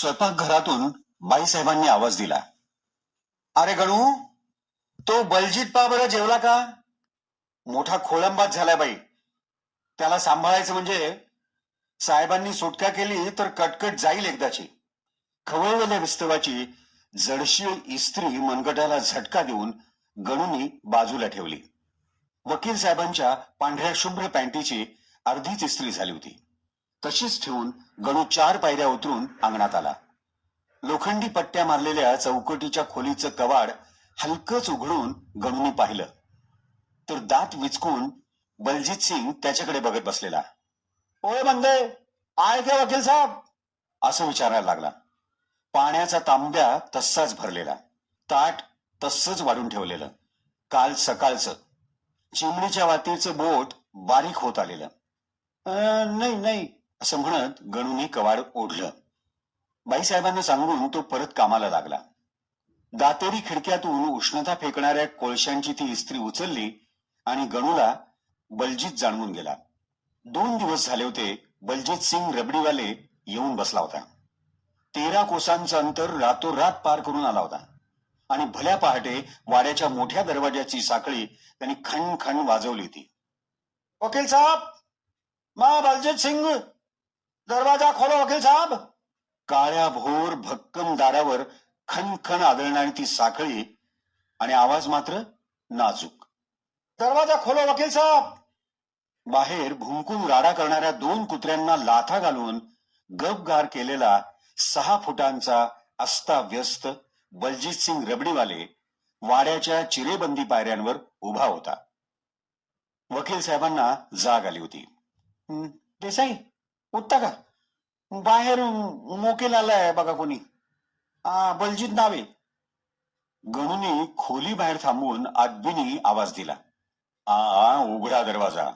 स्वयंपाकघरातून बाईसाहेबांनी आवाज दिला. अरे गणू तो बलजीत पा बरं जेवला का? मोठा खोळंबात झालाय बाई. त्याला सांभाळायचं म्हणजे साहेबांनी सुटका केली तर कटकट जाईल एकदाची. खवळलेल्या विस्तवाची जडशी इस्त्री मनगटाला झटका देऊन गणूनी बाजूला ठेवली. वकील साहेबांच्या पांढऱ्या शुभ्र पॅन्टीची अर्धीच इस्त्री झाली होती. तशीच ठेवून गणू चार पायऱ्या उतरून अंगणात आला. लोखंडी पट्ट्या मारलेल्या चौकटीच्या खोलीचं कवाड हलकच उघडून गणूनी पाहिलं. तर दात विचकून बलजीत सिंग त्याच्याकडे बघत बसलेला. ओय बंदे आय क्या वकील साहेब? असं विचारायला लागला. पाण्याचा तांब्या तस्साच भरलेला. ताट तस्सच वाढून ठेवलेलं. काल सकाळचं. चिमणीच्या वातीचं बोट बारीक होत आलेलं. "अं, नाही नाही. असं म्हणत गणूनी कवाड ओढलं. बाईसाहेबांना सांगून तो परत कामाला लागला. दातेरी खिडक्यातून उष्णता फेकणाऱ्या कोळशांची ती इस्त्री उचलली आणि गणूला बलजीत जाणवून गेला. दोन दिवस झाले होते बलजीत सिंग रबडीवाले येऊन बसला होता. तेरा कोसांचं अंतर रातोरात पार करून आला होता. आणि भल्या पहाटे वाड्याच्या मोठ्या दरवाज्याची साखळी त्यांनी खण खण वाजवली होती. वकील साहेब मा बलजीत सिंग दरवाजा खोलो वकील साहेब. काळ्या भोर भक्कम दारावर खनखन आदळणारी ती साखळी आणि आवाज मात्र नाजूक. दरवाजा खोलो वकील साहेब. बाहेर भुंकून राडा करणाऱ्या दोन कुत्र्यांना लाथा घालून गपगार केलेला सहा फुटांचा अस्ताव्यस्त बलजित सिंग रबडीवाले वाड्याच्या चिरेबंदी पायऱ्यांवर उभा होता. वकील साहेबांना जाग आली होती. देसाई उठता का? बाहेर मोकेल आलाय बघा कोणी. बलजित बलजीत नावे. गणूने खोली बाहेर थांबून आदबीनी आवाज दिला. आ आ, उघडा दरवाजा.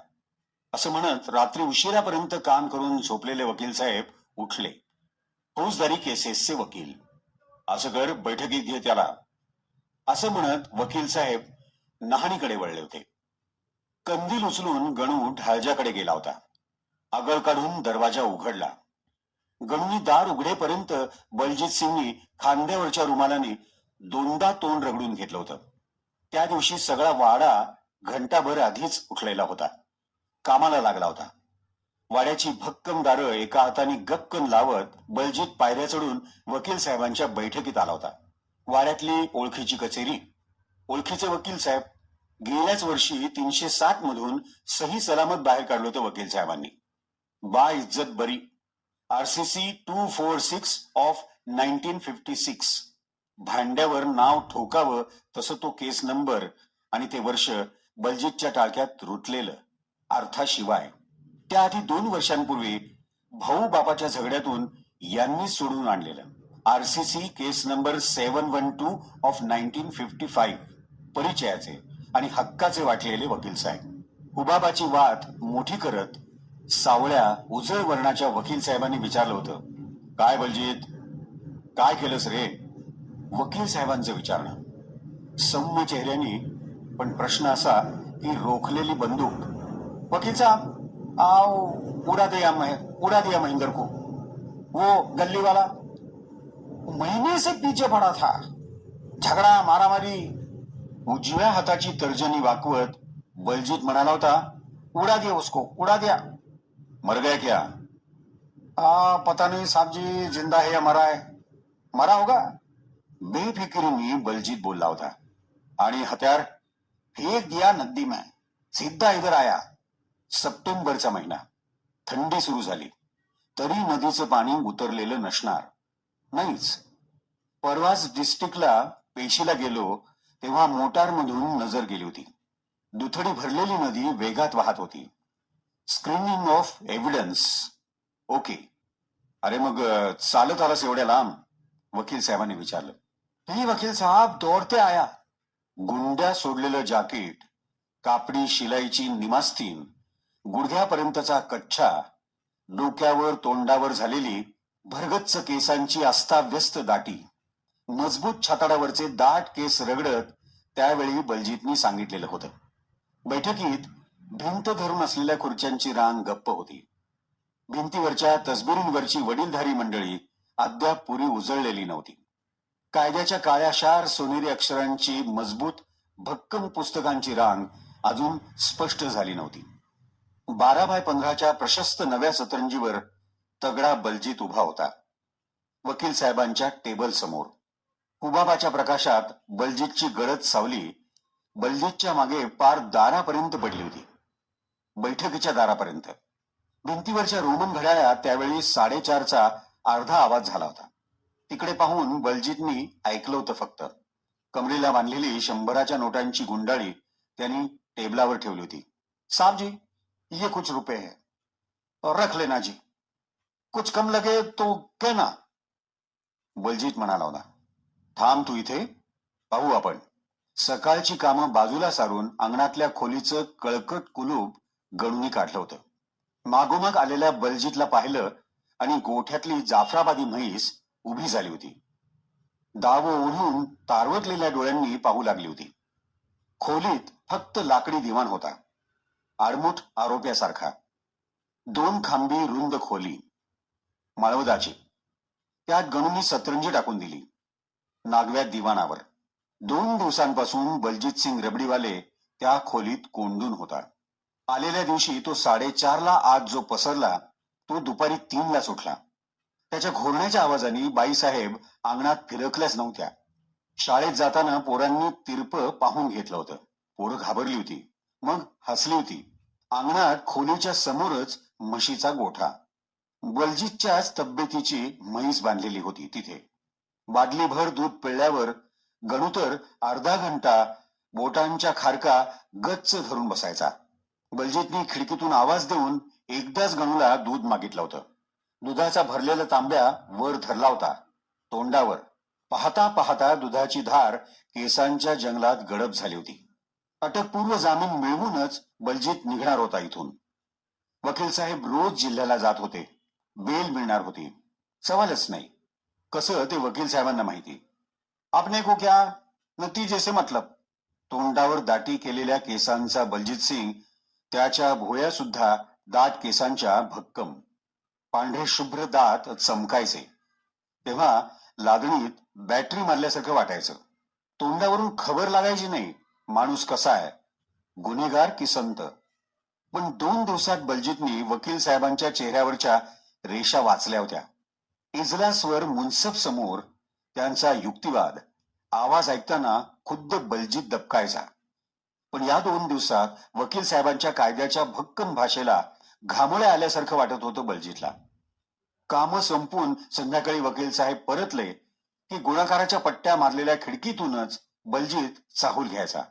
असं म्हणत रात्री उशिरापर्यंत काम करून झोपलेले वकील साहेब उठले. फौजदारी केसेसचे वकील. असं कर बैठकीत घे त्याला. असं म्हणत वकील साहेब नहाणीकडे वळले होते. कंदील उचलून गणू ढाळजाकडे गेला होता. आगळ काढून दरवाजा उघडला. गणूनी दार उघडेपर्यंत बलजीत सिंगनी खांद्यावरच्या रुमालाने दोनदा तोंड रगडून घेतलं होतं. त्या दिवशी सगळा वाडा घंटाभर आधीच उठलेला होता. कामाला लागला होता. वाड्याची भक्कम दारं एका हाताने गपकन लावत बलजीत पायऱ्या चढून वकील साहेबांच्या बैठकीत आला होता. वाड्यातली ओळखीची कचेरी. ओळखीचे वकील साहेब गेल्याच वर्षी तीनशे सात मधून सही सलामत बाहेर काढलं होतं वकील साहेबांनी. बा इज्जत बरी RCC two four six of nineteen fifty six भांड्यावर नाव ठोकावं तसं तो केस नंबर आणि ते वर्ष बलजीतच्या टाळक्यात रुटलेलं अर्थाशिवाय. त्याआधी दोन वर्षांपूर्वी भाऊ बापाच्या झगड्यातून यांनी सोडून आणलेलं. RCC case number seven one two of nineteen fifty five परिचयाचे आणि हक्काचे वाटलेले वकील साहेब. हुबाबाची वाट मोठी करत सावळ्या उजळ वर्णाच्या वकील साहेबांनी विचारलं होतं. काय बलजीत? काय केलंस रे? वकील साहेबांचं विचारणं. सौम्य चेहऱ्याने पण प्रश्न असा की रोखलेली बंदूक. वकील साहब आओ उड़ा दिया मह उड़ा दिया महेंद्र को. वो गल्ली वाला महीने से पीछे पड़ा था. झगड़ा मारामारी. उजव्या हाताची तर्जनी वाकवत बलजीत म्हणाला होता उड़ा दिया उसको उड़ा दिया. मर गया क्या? आ, पता नहीं साहब जी जिंदा है या मरा है। मरा होगा। बेफिक्रीने बलजीत बोलला होता। आणि हत्यार फेक दिया नदी में। सीधा इधर आया। सप्टेंबरचा महिना। थंडी सुरू झाली। तरी नदीचं पाणी उतरलेलं नसणार। नाहीच। परवाच डिस्ट्रिक्टला पेशीला गेलो तेव्हा मोटारमधून नजर गेली होती. दुथडी भरलेली नदी वेगात वाहत होती. स्क्रीनिंग ऑफ एव्हिडन्स ओके अरे मग चालत आलास एवढ्या लांब? वकील साहेबांनी विचारलं. नाही वकील साहेब दौडते आया. गुंड्या सोडलेलं जाकीट कापडी शिलाईची निमास्तीन गुडघ्यापर्यंतचा कच्छा डोक्यावर तोंडावर झालेली भरगच्च केसांची अस्ताव्यस्त दाटी मजबूत छाताडावरचे दाट केस रगडत त्यावेळी बलजीतनी सांगितलेलं होतं. बैठकीत भिंत धरून असलेल्या खुर्च्यांची रांग गप्प होती. भिंतीवरच्या तसबिरींवरची वडीलधारी मंडळी अद्याप पुरी उजळलेली नव्हती. कायद्याच्या काळ्याशार सोनेरी अक्षरांची मजबूत भक्कम पुस्तकांची रांग अजून स्पष्ट झाली नव्हती. बारा बाय पंधराच्या प्रशस्त नव्या सतरंजीवर तगडा बलजीत उभा होता. वकील साहेबांच्या टेबल समोर. हुबाबाच्या प्रकाशात बलजीतची गडद सावली बलजीतच्या मागे पार दारापर्यंत पडली होती. बैठकीच्या दारापर्यंत. भिंतीवरच्या रोमन घड्याळ्यात त्यावेळी साडेचारचा अर्धा आवाज झाला होता. तिकडे पाहून बलजीतनी ऐकलं होतं फक्त. कमरेला बांधलेली शंभराच्या नोटांची गुंडाळी त्यांनी टेबलावर ठेवली होती. साहब जी ये कुछ रुपये है. रख लेना जी. कुछ कम लगे तो कहना. बलजीत म्हणाला होता. थांब तू इथे पाहू आपण. सकाळची कामं बाजूला सारून अंगणातल्या खोलीचं कळकट कुलूप गणूनी काढलं होतं. मागोमाग आलेल्या बलजीतला पाहिलं आणि गोठ्यातली जाफराबादी म्हैस उभी झाली होती. दाव ओढून तारवटलेल्या डोळ्यांनी पाहू लागली होती. खोलीत फक्त लाकडी दिवाण होता. आडमुठ आरोप्यासारखा. दोन खांबी रुंद खोली. माळवदाची. त्यात गणूंनी सतरंजी टाकून दिली. नागव्या दिवाणावर. दोन दिवसांपासून बलजीत सिंग रबडीवाले त्या खोलीत कोंडून होता. आलेल्या दिवशी तो साडेचारला आत जो पसरला तो दुपारी तीनला सुटला त्याच्या घोरण्याच्या आवाजाने बाईसाहेब अंगणात फिरकल्याच नव्हत्या. शाळेत जाताना पोरांनी तिरप पाहून घेतलं होतं. पोरं घाबरली होती. मग हसली होती. अंगणात खोलीच्या समोरच म्हशीचा गोठा. बलजीतच्याच तब्येतीची म्हैस बांधलेली होती तिथे. बादलीभर दूध पिळल्यावर गणुतर अर्धा घंटा बोटांच्या खारका गच्च धरून बसायचा. बलजीतनी खिडकीतून आवाज देऊन एकदाच गणूला दूध मागितलं होतं. दुधाचा भरलेला तांब्या वर धरला होता. तोंडावर पाहता पाहता दुधाची धार केसांच्या जंगलात गडप झाली होती. अटकपूर्व जामीन मिळवूनच बलजीत निघणार होता इथून. वकील साहेब रोज जिल्ह्याला जात होते. बेल मिळणार होती. सवालच नाही. कसं ते वकील साहेबांना माहिती. आपने को क्या नती जैसे मतलब? तोंडावर दाटी केलेल्या केसांचा बलजीत सिंग त्याच्या भोया सुद्धा दाट केसांच्या भक्कम. पांढरे शुभ्र दात चमकायचे. तेव्हा लादणीत बॅटरी मारल्यासारखं वाटायचं. तोंडावरून खबर लागायची नाही माणूस कसा आहे? गुन्हेगार की संत? पण दोन दिवसात बलजितनी वकील साहेबांच्या चेहऱ्यावरच्या रेषा वाचल्या होत्या. इजलासवर मुन्सफ समोर त्यांचा युक्तिवाद. आवाज ऐकताना खुद्द बलजीत दबकायचा. पण या दोन दिवसात वकील साहेबांच्या कायद्याच्या भक्कम भाषेला घामोळ्या आल्यासारखं वाटत होतं बलजीतला. काम संपून संध्याकाळी वकील साहेब परतले की गुणाकाराच्या पट्ट्या मारलेल्या खिडकीतूनच बलजीत चाहूल घ्यायचा.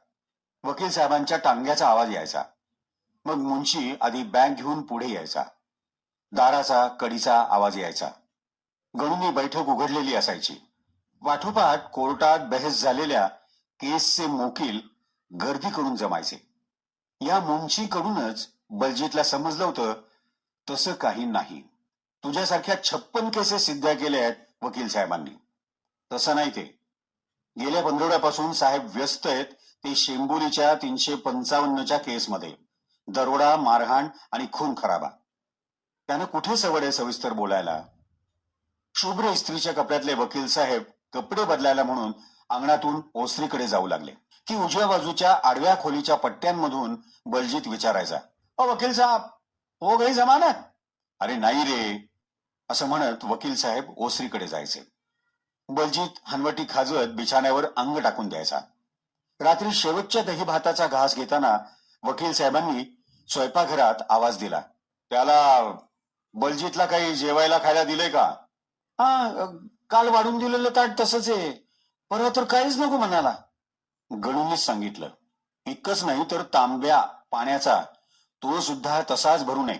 वकील साहेबांच्या टांग्याचा आवाज यायचा. मग मुंशी आधी बँक घेऊन पुढे यायचा. दाराचा कडीचा आवाज यायचा. गणूंनी बैठक उघडलेली असायची. पाठोपाठ कोर्टात बहस झालेल्या केसचे मोकील गर्दी करून जमायचे. या मुंशीकडूनच बलजीतला समजलं होतं तसं काही नाही. तुझ्यासारख्या छप्पन केसेस सिद्ध केल्या आहेत वकील साहेबांनी. तसं नाही ते. गेल्या पंधरवड्यापासून साहेब व्यस्त आहेत ते शेंबुलीच्या तीनशे पंचावन्नच्या केसमध्ये. दरोडा मारहाण आणि खून खराबा. त्यानं कुठे सवड आहे सविस्तर बोलायला? शुभ्र इस्त्रीच्या कपड्यातले वकील साहेब कपडे बदलायला म्हणून अंगणातून ओसरीकडे जाऊ लागले. की उजव्या बाजूच्या आडव्या खोलीच्या पट्ट्यांमधून बलजीत विचारायचा अ वकील साहेब हो गई जमानत? अरे नाही रे असं म्हणत वकील साहेब ओसरीकडे जायचे. बलजीत हनवटी खाजवत बिछाण्यावर अंग टाकून द्यायचा. रात्री शेवटच्या दही भाताचा घास घेताना वकील साहेबांनी स्वयंपाकघरात आवाज दिला त्याला बलजीतला काही जेवायला खायला दिलंय का? हा काल वाढून दिलेलं ताट तसंच आहे परवा तर काहीच नको म्हणाला. गणूंनीच सांगितलं. इतकंच नाही तर तांब्या पाण्याचा. तो सुद्धा तसाच भरू नये.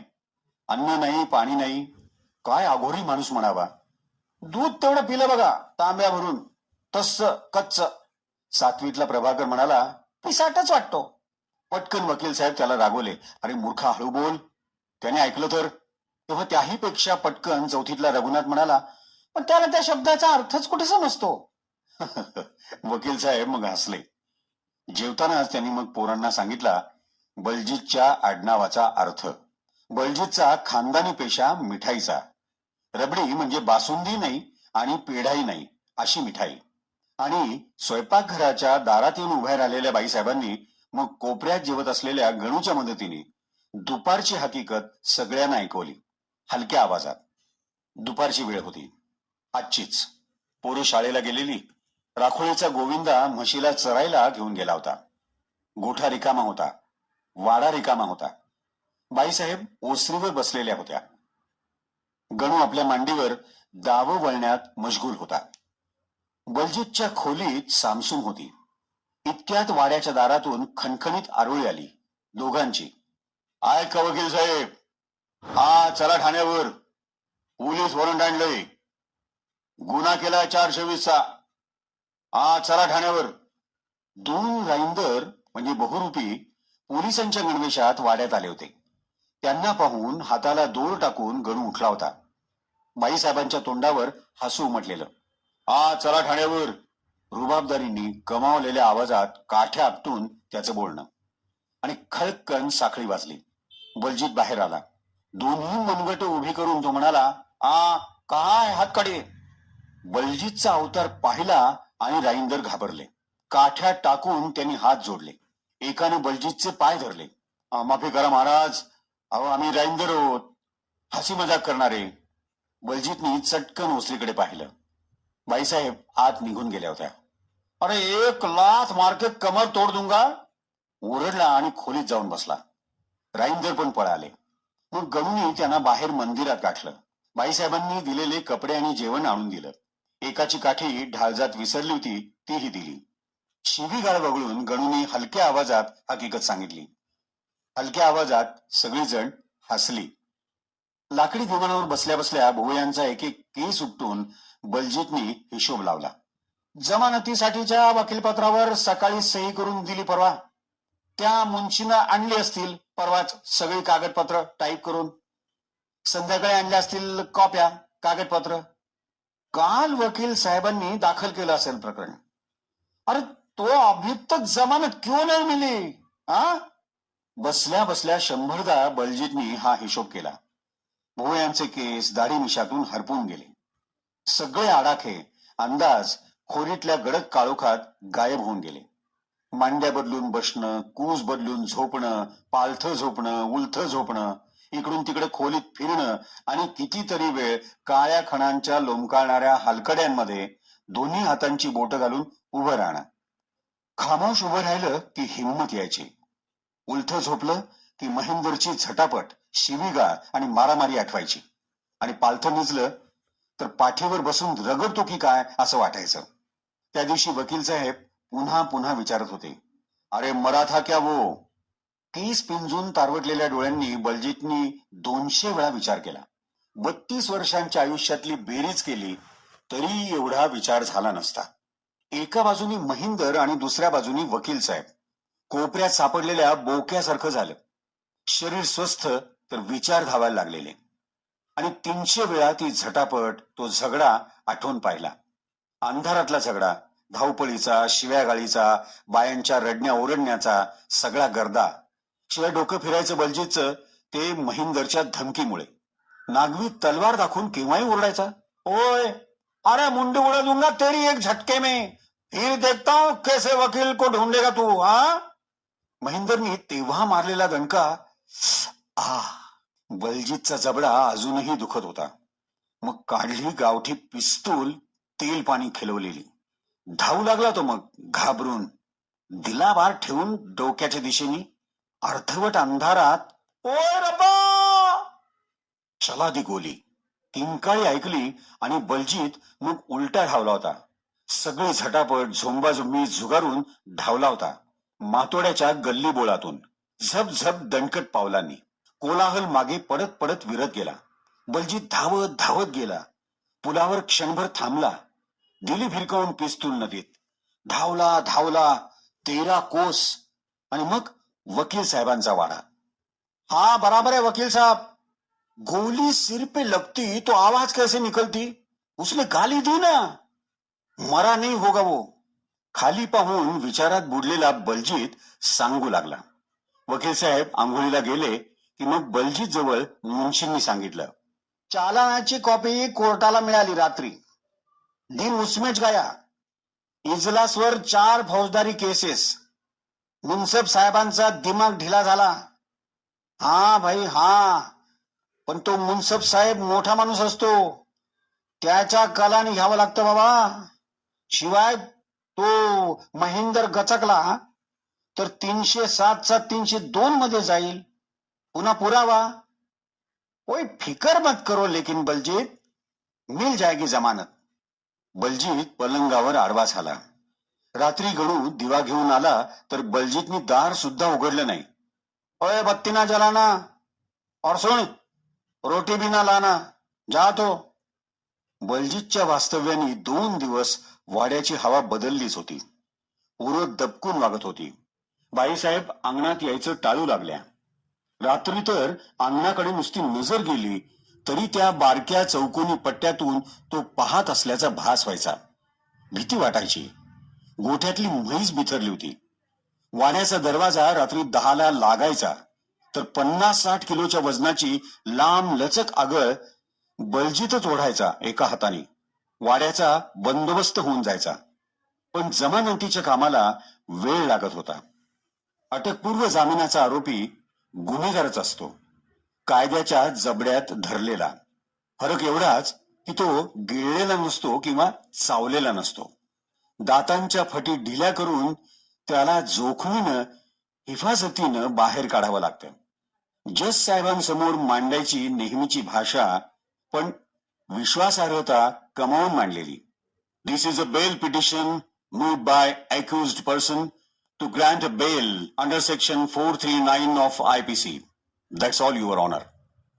अन्न नाही पाणी नाही. काय अघोरी माणूस म्हणावा. दूध तेवढं पिलं बघा तांब्या भरून. तस्स कच्च. सातवीतला प्रभाकर म्हणाला पिसाटच वाटतो. पटकन वकील साहेब त्याला रागवले अरे मूर्खा हळू बोल. त्याने ऐकलं तर. तेव्हा त्याही पेक्षा पटकन चौथीतला रघुनाथ म्हणाला पण त्याला त्या शब्दाचा अर्थच कुठे समजतो वकील साहेब मग हसले. जेवतानाच त्यांनी मग पोरांना सांगितला बलजीतच्या आडनावाचा अर्थ. बलजीतचा खानदानी पेशा मिठाईचा. रबडी म्हणजे बासुंदी नाही आणि पेढाही नाही अशी मिठाई. आणि स्वयंपाकघराच्या दारात येऊन उभ्या राहिलेल्या बाईसाहेबांनी मग कोपऱ्यात जेवत असलेल्या गणूच्या मदतीने दुपारची हकीकत सगळ्यांना ऐकवली. हलक्या आवाजात. दुपारची वेळ होती. आजचीच. पोरं शाळेला गेलेली. राखोळीचा गोविंदा म्हशीला चरायला घेऊन गेला होता. गोठा रिकामा होता. वाडा रिकामा होता. बाईसाहेब ओसरीवर बसलेल्या होत्या. गणू आपल्या मांडीवर दाव वळण्यात मशगूल होता. बलजीतच्या खोलीत सामसूम होती. इतक्यात वाड्याच्या दारातून खणखणीत आरोळी आली. दोघांची. आय का वकील साहेब. हा चला ठाण्यावर. पोलीस वॉरंट आणलंय. गुन्हा केला चारशे वीसचा. हा चला ठाण्यावर. दोन राईंदर म्हणजे बहुरूपी पोलिसांच्या गणवेशात वाड्यात आले होते. त्यांना पाहून हाताला दोर टाकून गणू उठला होता. बाईसाहेबांच्या तोंडावर हसू उमटलेलं आ चला ठाण्यावर. रुबाबदारींनी गमावलेल्या आवाजात काठ्या आपटून त्याचं बोलणं. आणि खळकन साखळी वाजली. बलजीत बाहेर आला. दोन्ही मनगट उभी करून तो म्हणाला आ काय हातकडे? बलजीतचा अवतार पाहिला आणि राईंदर घाबरले. काठ्या टाकून त्यांनी हात जोडले. एकाने बलजीतचे पाय धरले. माफी करा महाराज. अहो आम्ही राईंदर आहोत. हसी मजाक करणारे. बलजीतनी चटकन ओसरीकडे पाहिलं. बाईसाहेब आत निघून गेल्या होत्या. अरे एक लाथ मारके कमर तोड दुंगा. ओरडला आणि खोलीत जाऊन बसला. राईंदर पण पळाले. मग गणूनी त्यांना बाहेर मंदिरात गाठलं. बाईसाहेबांनी दिलेले कपडे आणि जेवण आणून दिलं. एकाची काठी ढाळजात विसरली होती तीही दिली. शिवीगाळ वगळून गणूनी हलक्या आवाजात हकीकत सांगितली. हलक्या आवाजात सगळीजण हसली. लाकडी विमानावर बसल्या बसल्या भुवयांचा एक एक केस उपटून बलजीतनी हिशोब लावला. जमानतीसाठीच्या वकीलपत्रावर सकाळी सही करून दिली परवा. त्या मुंशीनं आणली असतील परवाच सगळी कागदपत्र टाईप करून. संध्याकाळी आणल्या असतील कॉप्या कागदपत्र. काल वकील साहेबांनी दाखल केलं असेल प्रकरण. अरे तो अभी तक जमानत क्यों नाही मिली? हा? बसल्या बसल्या शंभरदा बलजीतनी हा हिशोब केला. भोयांचे केस दाढी मिशातून हरपून गेले. सगळे आडाखे अंदाज खोरीतल्या गडद काळोखात गायब होऊन गेले. मांड्या बदलून बसणं कूस बदलून झोपणं पालथं झोपणं उलथं झोपणं इकडून तिकडे खोलीत फिरणं आणि कितीतरी वेळ काळ्या खणांच्या लोंबकाळणाऱ्या हलकड्यांमध्ये दोन्ही हातांची बोटं घालून उभं राहणं. खामोश उभं राहिलं की हिंमत यायची. उलथ झोपलं की महेंदरची झटापट शिवीगाळ आणि मारामारी आठवायची. आणि पालथं निजलं तर पाठीवर बसून रगडतो की काय असं वाटायचं. त्या दिवशी वकील साहेब पुन्हा पुन्हा विचारत होते. अरे मराठा क्या वो? तीस पिंजून तारवटलेल्या डोळ्यांनी बलजीतनी दोनशे वेळा विचार केला. बत्तीस वर्षांच्या आयुष्यातली बेरीज केली तरी एवढा विचार झाला नसता. एका बाजूनी महिंदर आणि दुसऱ्या बाजूनी वकील साहेब. कोपऱ्यात सापडलेल्या बोक्यासारखं झालं. शरीर स्वस्थ तर विचार धावायला लागलेले. आणि तीनशे वेळा ती झटापट तो झगडा आठवून पाहिला. अंधारातला झगडा धावपळीचा शिव्यागाळीचा बायांच्या रडण्या ओरडण्याचा सगळा गर्दा शिवाय डोकं फिरायचं बलजीतचं ते महिंदरच्या धमकीमुळे. नागवी तलवार दाखवून केव्हाही ओरडायचा? ओय अरे मुंडी उड़ा दूंगा तेरी एक झटके में. फिर देखता हूं कैसे वकील को ढूंढेगा तू हा महिंदरनी तेव्हा मारलेला दणका आ बलजीतचा जबडा अजूनही दुखत होता. मग काढली गावठी पिस्तूल तेल पाणी खिलवलेली. धावू लागला तो मग घाबरून. दिला बार ठेवून डोक्याच्या दिशेने अर्धवट अंधारात ओय रब्बा! चला दी गोली. तिंकाळी ऐकली आणि बलजीत मग उलटा धावला होता. सगळी झटापट झोंबाझोंबी झुगारून धावला होता मातोड्याच्या गल्ली बोळातून झप झप दणकट पावलांनी. कोलाहल मागे पडत पडत विरत गेला. बलजीत धावत धावत गेला. पुलावर क्षणभर थांबला. दिली भिरकावून पिस्तूल नदीत. धावला धावला तेरा कोस. आणि मग वकील साहेबांचा वाडा. हा बराबर है वकील साहब. गोली सिर पे लगती तो आवाज कैसे निकलती? उसने गाली दी ना. मरा नहीं होगा वो. खाली पाहून विचारात बुडलेला बलजीत सांगू लागला. वकील साहेब आंघोळीला गेले की मग बलजीत जवळ मुंशींनी सांगितलं चालनाची कॉपी कोर्टाला मिळाली रात्री. दिन उसमेच गया. इजलासवर चार फौजदारी केसेस. मुनसब साहेबांचा दिमाग ढिला झाला. हा भाई हा. पण तो मुनसब साहेब मोठा माणूस असतो. त्याच्या कलाने घ्यावं लागतं बाबा. शिवाय तो महेंदर गचकला तर तीनशे सातचा तीनशे दोन मध्ये जाईल. पुन्हा पुरावा. कोई फिकर मत करो लेकिन बलजीत. मिल जाएगी जमानत. बलजीत पलंगावर आडवा झाला. रात्री गडू दिवा घेऊन आला तर बलजीतनी दार सुद्धा उघडलं नाही. ओए बत्ती ना जलाना. और सुन रोटी भी ना लाना. जा तो. बलजीतच्या वास्तव्याने दोन दिवस वाड्याची हवा बदललीच होती. उरत दबकून वागत होती. बाईसाहेब अंगणात यायचं टाळू लागल्या. रात्री तर अंगणाकडे नुसती नजर गेली तरी त्या बारक्या चौकोनी पट्ट्यातून तो पाहत असल्याचा भास व्हायचा. भीती वाटायची. गोठ्यातली म्हैस बिथरली होती. वाड्याचा दरवाजा रात्री दहाला लागायचा. तर पन्नास साठ किलोच्या वजनाची लांब लचक आगळ बलजीतच ओढायचा एका हाताने. वाड्याचा बंदोबस्त होऊन जायचा. पण जमानतीच्या कामाला वेळ लागत होता. अटकपूर्व जामिनाचा आरोपी गुन्हेगारच असतो. कायद्याच्या जबड्यात धरलेला. फरक एवढाच की तो गिळलेला नसतो किंवा चावलेला नसतो. दातांच्या फटी ढिल्या करून त्याला जोखमीनं हिफाजतीनं बाहेर काढावं लागतं. जज साहेबांसमोर मांडायची नेहमीची भाषा पण विश्वासार्हता कमावून मांडलेली. This is a bail petition move by accused person to grant a bail under section four three nine of I P C that's all your honour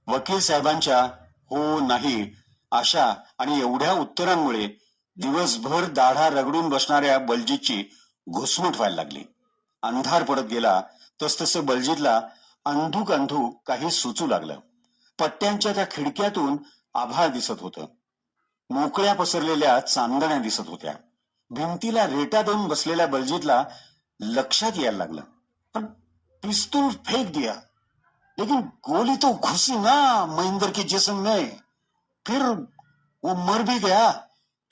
वकील साहेबांच्या हो नाही अशा आणि एवढ्या उत्तरांमुळे दिवसभर दाढा रगडून बसणाऱ्या बलजीतची घुसमट व्हायला लागली. अंधार पडत गेला तसतसं बलजीतला अंधूक अंधूक काही सुचू लागलं. पट्ट्यांच्या त्या खिडक्यातून आभाळ दिसत होत. मोकळ्या पसरलेल्या चांदण्या दिसत होत्या. भिंतीला रेटा देऊन बसलेल्या बलजीतला लक्षात यायला लागलं. पण पिस्तूल फेक दिया. लेकिन गोली तो घुसी ना महेंद्र के जिसम में. फिर वो मर भी गया.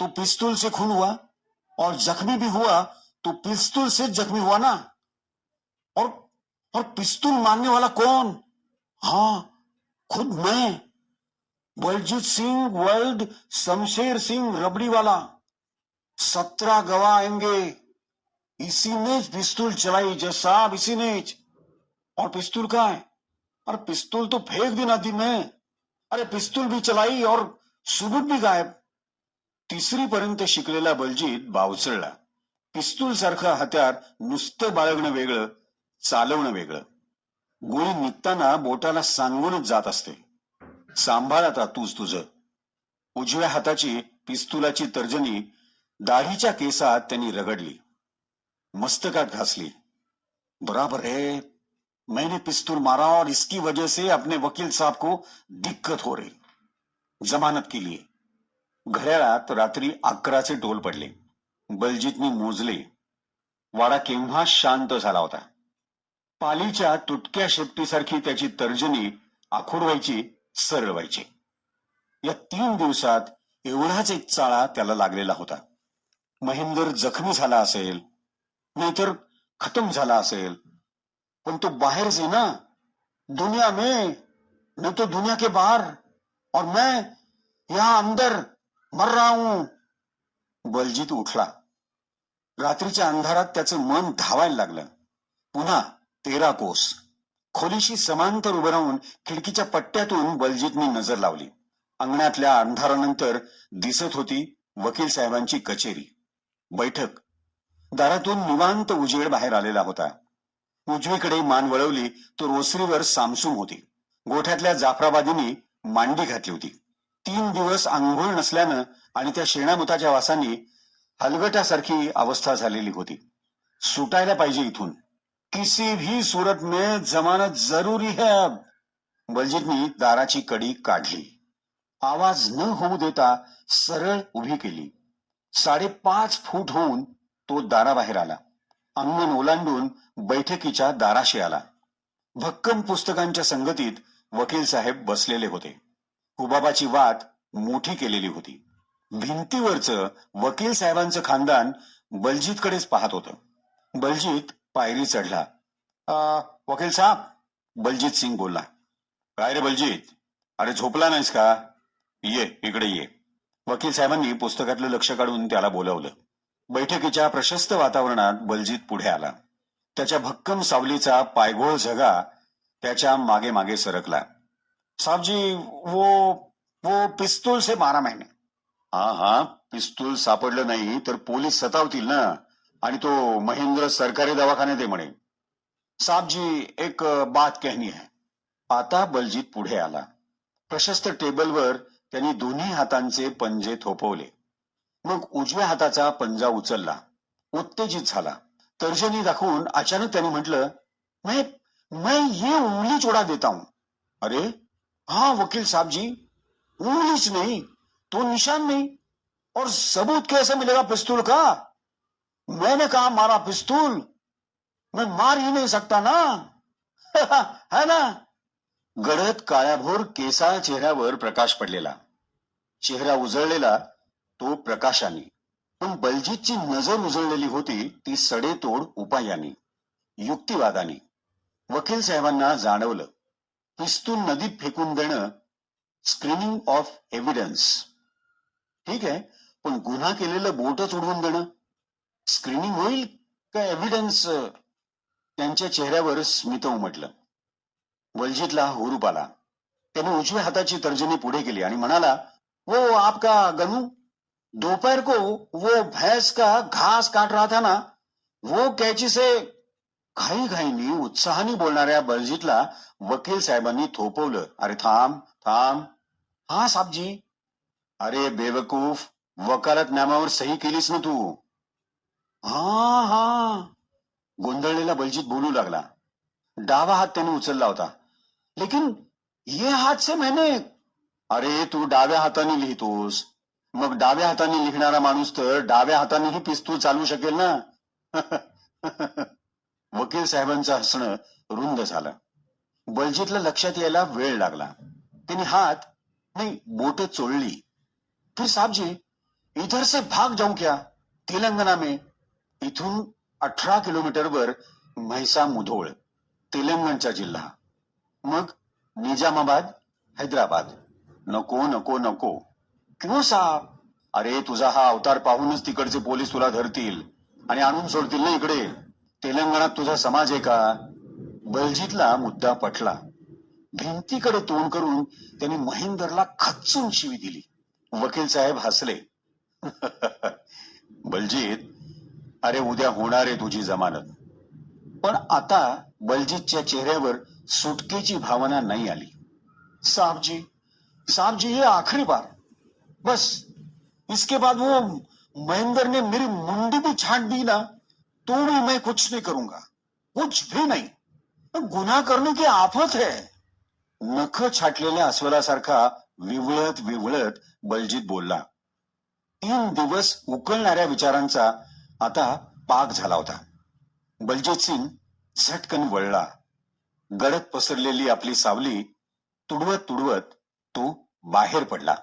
तो पिस्तूल से खून हुआ और जख्मी भी हुआ तो पिस्तूल से जख्मी हुआ ना? और और पिस्तूल मारने वाला कौन? हाँ खुद मैं, बलजीत सिंह, वर्ल्ड शमशेर सिंह रबड़ी वाला। सत्रह गवाह आएँगे। इसी ने पिस्तूल चलाई जज साहब इसी ने और पिस्तूल कहाँ है? अरे पिस्तूल तो फेंक दी नदी में। अरे पिस्तूल भी चलाई और सुबुत भी गायब। तिसरी पर्यंत शिकलेला बलजीत बावचळला. पिस्तूल सारखं हत्यार नुसतं बाळगणं वेगळं चालवणं वेगळं. गोळी निघताना बोटाला सांगूनच जात असते. सांभाळ आता तूच तुझं. उजव्या हाताची पिस्तुलाची तर्जनी दाढीच्या केसात त्यांनी रगडली. मस्तकात घासली. बराबर है मैंने पिस्तूल मारा और इसकी वजह से अपने वकील साहब को दिक्कत हो रही. जमानत के लिए. घड्याळात रात्री अकराचे टोल पडले. बलजीतनी मोजले वाडा केव्हा शांत झाला होता? पालीच्या तुटक्या शेपटीसारखी त्याची तर्जनी आखोडवायची सरळ व्हायची. या तीन दिवसात एवढाच एक चाळा त्याला लागलेला होता. महेंदर जखमी झाला असेल नाहीतर खतम झाला असेल पण तो बाहेर से ना दुनिया में न तो दुनिया के बाहर और मैं यहाँ अंदर मर रहा हूं बलजीत उठला. रात्रीच्या अंधारात त्याचं मन धावायला लागलं. पुन्हा तेरा कोस. खोलीशी समांतर उभं राहून खिडकीच्या पट्ट्यातून बलजीतनी नजर लावली. अंगणातल्या अंधारानंतर दिसत होती वकील साहेबांची कचेरी. बैठक. दारातून निवांत उजेड बाहेर आलेला होता. उजवीकडे मान वळवली तर ओसरीवर सामसूम होती. गोठ्यातल्या जाफराबादींनी मांडी घातली होती. तीन दिवस आंघोळ नसल्यानं आणि त्या शेणामुताच्या वासांनी हलगटासारखी अवस्था झालेली होती. सुटायला पाहिजे इथून. किसी भी सूरत में जमानत जरुरी है अब. बलजीतनी दाराची कडी काढली. आवाज न होऊ देता सरळ उभी केली. साडेपाच फूट होऊन तो दाराबाहेर आला. अंगण ओलांडून बैठकीच्या दाराशी आला. भक्कम पुस्तकांच्या संगतीत वकील साहेब बसलेले होते. हुबाबाची वाट मोठी केलेली होती. भिंतीवरचं वकील साहेबांचं खानदान बलजीतकडेच पाहत होतं. बलजीत पायरी चढला. वकील साहेब बलजीत सिंग बोलला. काय रे बलजीत? अरे झोपला नाहीस का? ये इकडे ये. वकील साहेबांनी पुस्तकातलं लक्ष काढून त्याला बोलावलं. बैठकीच्या प्रशस्त वातावरणात बलजीत पुढे आला. त्याच्या भक्कम सावलीचा पायघोळ झगा त्याच्यामागे मागे सरकला. साहबजी वो वो पिस्तूल से मारा मैंने। हा हा पिस्तूल सापडलं नाही तर पोलीस सतावतील ना? आणि तो महेंद्र सरकारी दवाखान्यात आहे म्हणे. साहबजी एक अ, बात कहनी है। आता बलजीत पुढे आला. प्रशस्त टेबलवर त्यांनी दोन्ही हातांचे पंजे थोपवले. मग उजव्या हाताचा पंजा उचलला. उत्तेजित झाला. तर्जनी दाखवून अचानक त्याने म्हटलं मैं मैं ये उंगली चोड़ा देता हूं. अरे हाँ वकील साहब जी उंगलीच नहीं तो निशान नहीं। और सबूत कैसे मिलेगा पिस्तूल का? मैंने कहा मारा पिस्तूल मैं मार ही नहीं सकता ना। है ना? गडद काळ्याभोर केसाळ चेहऱ्यावर प्रकाश पडलेला. चेहरा उजळलेला तो प्रकाशाने. पण बलजीतची नजर उजळलेली होती ती सडेतोड उपायाने युक्तिवादाने. वकील साहेबांना जाणवलं पिस्तूल नदीत फेकून देणं स्क्रीनिंग ऑफ एव्हिडन्स ठीक आहे? पण गुन्हा केलेलं बोटच उडवून देणं स्क्रीनिंग होईल का एव्हिडन्स त्यांच्या चेहऱ्यावर स्मित उमटलं वलजीतला हुरूप आला. त्याने उजव्या हाताची तर्जनी पुढे केली आणि म्हणाला वो आपका गनू दोपहर को वो भैंस का घास काट रहा था ना? वो कैची से घाईघाईनी उत्साहाने बोलणाऱ्या बलजीतला वकील साहेबांनी थोपवलं. अरे थांब थांब. हा साबजी अरे बेवकूफ वकालतनाम्यावर सही केलीस ना तू. हा हा. गोंधळलेला बलजीत बोलू लागला. डावा हात त्याने उचलला होता. लेकिन ये हात से मैंने अरे तू डाव्या हाताने लिहितोस. मग डाव्या हाताने लिहिणारा माणूस तर डाव्या हातानेही पिस्तूल चालू शकेल ना? वकील साहेबांचं हसणं रुंद झालं. बलजीतला लक्षात यायला वेळ लागला. त्यांनी हात नाही बोट चोळली. फिर साहबजी इधर से भाग जाऊ क्या तेलंगणा में इथून अठरा किलोमीटरवर म्हैसा मुधोळ तेलंगणचा जिल्हा. मग निजामाबाद हैदराबाद. नको नको नको. क्यों साहब? अरे तुझा हा अवतार पाहूनच तिकडचे पोलीस तुला धरतील आणि आणून सोडतील ना इकडे. तेलंगणात तुझा समाज आहे का? बलजीतला मुद्दा पटला. भिंतीकडे तोंड करून त्यांनी महेंदरला खच्चून शिवी दिली. वकील साहेब हसले. बलजीत अरे उद्या होणार आहे तुझी जमानत. पण आता बलजीतच्या चेहऱ्यावर सुटकेची भावना नाही आली. साहबजी साहबजी हे आखरी बार. बस इसके बाद वो महेंद्र ने मेरी मुंडी भी छाट दी ना. तो भी मैं कुछ नहीं करूंगा। कुछ भी नहीं। गुन्हा करणे की आफत है। नख छाटलेल्या अस्वलासारखा विवळत विवळत बलजीत बोलला तीन दिवस उकळणाऱ्या विचारांचा आता पाक झाला होता. बलजीत सिंग झटकन वळला. गडद पसरलेली आपली सावली तुडवत तुडवत तो बाहेर पडला.